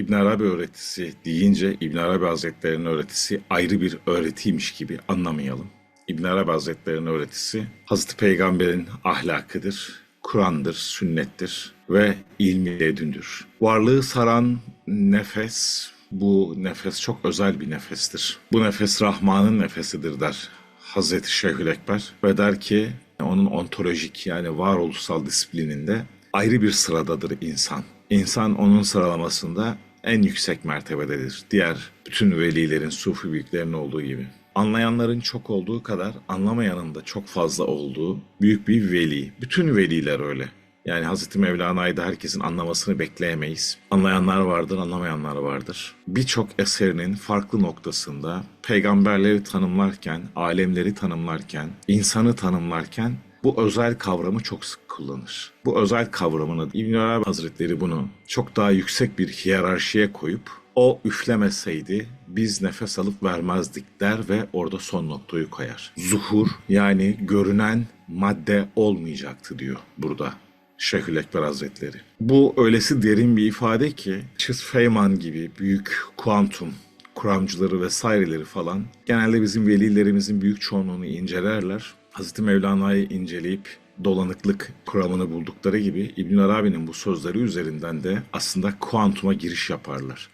İbn Arabi öğretisi deyince İbn Arabi Hazretleri'nin öğretisi ayrı bir öğretiymiş gibi anlamayalım. İbn Arabi Hazretleri'nin öğretisi Hazreti Peygamber'in ahlakıdır, Kur'an'dır, sünnettir ve ilmi ledündür. Varlığı saran nefes, bu nefes çok özel bir nefestir. Bu nefes Rahman'ın nefesidir der Hazreti Şeyhüekber ve der ki onun ontolojik yani varoluşsal disiplininde ayrı bir sıradadır insan. İnsan onun sıralamasında en yüksek mertebededir. Diğer bütün velilerin, sufi büyüklerin olduğu gibi. Anlayanların çok olduğu kadar anlamayanın da çok fazla olduğu büyük bir veli. Bütün veliler öyle. Yani Hazreti Mevlana'yı da herkesin anlamasını bekleyemeyiz. Anlayanlar vardır, anlamayanlar vardır. Birçok eserinin farklı noktasında peygamberleri tanımlarken, alemleri tanımlarken, insanı tanımlarken bu özel kavramı çok sık kullanır. Bu özel kavramını İbn Arabi Hazretleri bunu çok daha yüksek bir hiyerarşiye koyup o üflemeseydi biz nefes alıp vermezdik der ve orada son noktayı koyar. Zuhur yani görünen madde olmayacaktı diyor burada. Şeyhüekber Hazretleri. Bu öylesi derin bir ifade ki Chis Feynman gibi büyük kuantum kuramcıları vesaireleri falan genelde bizim velilerimizin büyük çoğunluğunu incelerler. Hazreti Mevlana'yı inceleyip dolanıklık kuramını buldukları gibi İbn Arabi'nin bu sözleri üzerinden de aslında kuantuma giriş yaparlar.